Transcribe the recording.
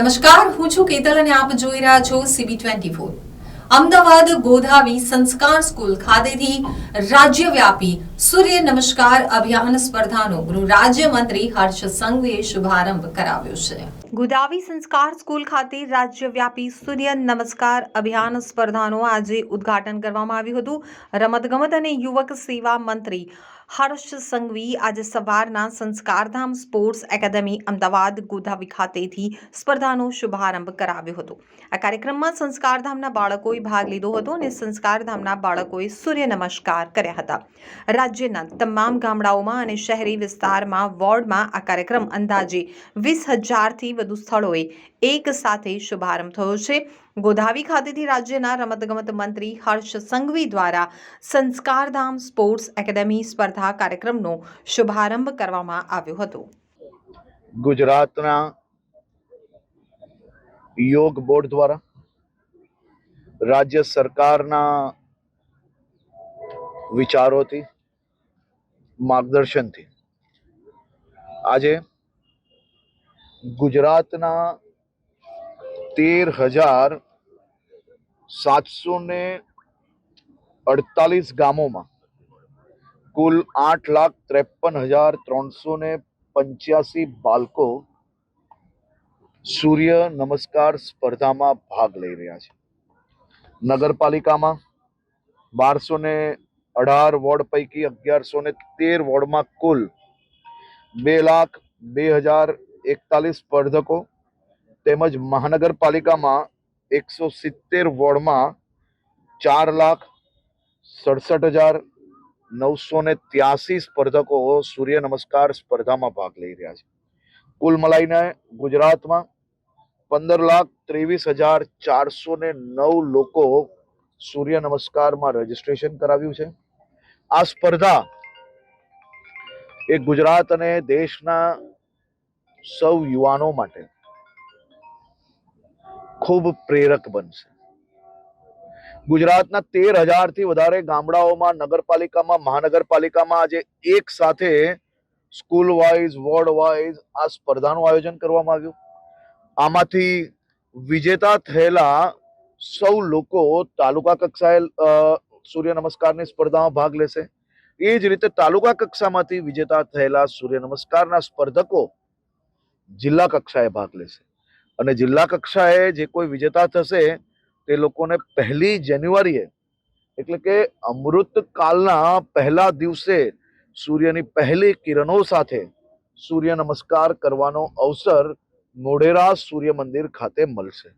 નમસ્કાર, હું છું કેતલ અને આપ જોઈ રહ્યા છો CB twenty four Ahmedabad Godhavi Sanskar school ખાતેથી રાજ્યવ્યાપી સૂર્ય નમસ્કાર અભિયાન સ્પર્ધાનો ગૃહ રાજ્યમંત્રી હર્ષ સંઘવીએ શુભારંભ કરાવ્યો છે. ગોધાવી સંસ્કાર સ્કૂલ ખાતે રાજ્યવ્યાપી સૂર્ય નમસ્કાર અભિયાન સ્પર્ધાનું આજે ઉદ્ઘાટન કરવામાં આવ્યું હતું. રમતગમત અને યુવક સેવા મંત્રી હર્ષ સંઘવી આજે સવારના સંસ્કારધામ સ્પોર્ટ્સ એકેડમી અમદાવાદ ગોધાવી ખાતેથી સ્પર્ધાનો શુભારંભ કરાવ્યો હતો. આ કાર્યક્રમમાં સંસ્કારધામના બાળકોએ ભાગ લીધો હતો અને સંસ્કારધામના બાળકોએ સૂર્ય નમસ્કાર કર્યા હતા. રાજ્યના તમામ ગામડાઓમાં અને શહેરી વિસ્તારમાં વોર્ડમાં આ કાર્યક્રમ અંદાજે વીસ હજારથી વધુ સ્થળોએ એક સાથે શુભારંભ થયો છે. ગોધાવી ખાતેથી રાજ્યના રમતગમત મંત્રી હર્ષ સંઘવી દ્વારા સંસ્કારધામ સ્પોર્ટ્સ એકેડેમી સ્પર્ધા કાર્યક્રમનો શુભારંભ કરવામાં આવ્યો હતો. ગુજરાતના યોગ બોર્ડ દ્વારા રાજ્ય સરકારના વિચારોથી, માર્ગદર્શનથી આજે ગુજરાતના તેર હજાર સાતસો ને અડતાલીસ ગામોમાં કુલ આઠ લાખ ત્રેપન હજાર ત્રણસો ને પંચ્યાસી બાળકો સૂર્ય નમસ્કાર સ્પર્ધામાં ભાગ લઈ રહ્યા છે. નગરપાલિકામાં બારસો ને અઢાર વોર્ડ પૈકી અગિયારસો ને તેર વોર્ડમાં કુલ બે લાખ બે હજાર એકતાલીસ સ્પર્ધકો તેમજ મહાનગરપાલિકામાં એકસો સિત્તેર વોર્ડમાં ચાર લાખ સડસઠ હજાર નવસો ને ત્યાસી સ્પર્ધકો સૂર્ય નમસ્કાર સ્પર્ધામાં ભાગ લઈ રહ્યા છે. કુલ મલાઈને ગુજરાતમાં પંદર લાખ ત્રેવીસ હજાર ચારસો ને નવ લોકો સૂર્ય નમસ્કારમાં રજીસ્ટ્રેશન કરાવ્યું છે. આ સ્પર્ધા એ ગુજરાત અને દેશના સૌ યુવાનો માટે ખૂબ પ્રેરક બનશે. ગુજરાતના તેર હજારથી વધારે ગામડાઓમાં, નગરપાલિકામાં, મહાનગરપાલિકામાં આજે એક સાથે સ્કૂલ વાઇઝ વોર્ડ વાઇઝ આ સ્પર્ધાનું આયોજન કરવામાં આવ્યું. આમાંથી વિજેતા થયેલા સૌ લોકો તાલુકા કક્ષાએ સૂર્ય નમસ્કારની સ્પર્ધામાં ભાગ લેશે. એ જ રીતે તાલુકા કક્ષામાંથી વિજેતા થયેલા સૂર્ય નમસ્કારના સ્પર્ધકો જિલ્લા કક્ષાએ ભાગ લેશે. અને જિલ્લા કક્ષાએ જે કોઈ વિજેતા થશે, તે લોકોને પહેલી જાન્યુઆરીએ, એટલે કે અમૃતકાલના પહેલા દિવસે સૂર્યની પહેલી કિરણો સાથે સૂર્ય નમસ્કાર કરવાનો અવસર મોઢેરા સૂર્ય મંદિર ખાતે મળશે.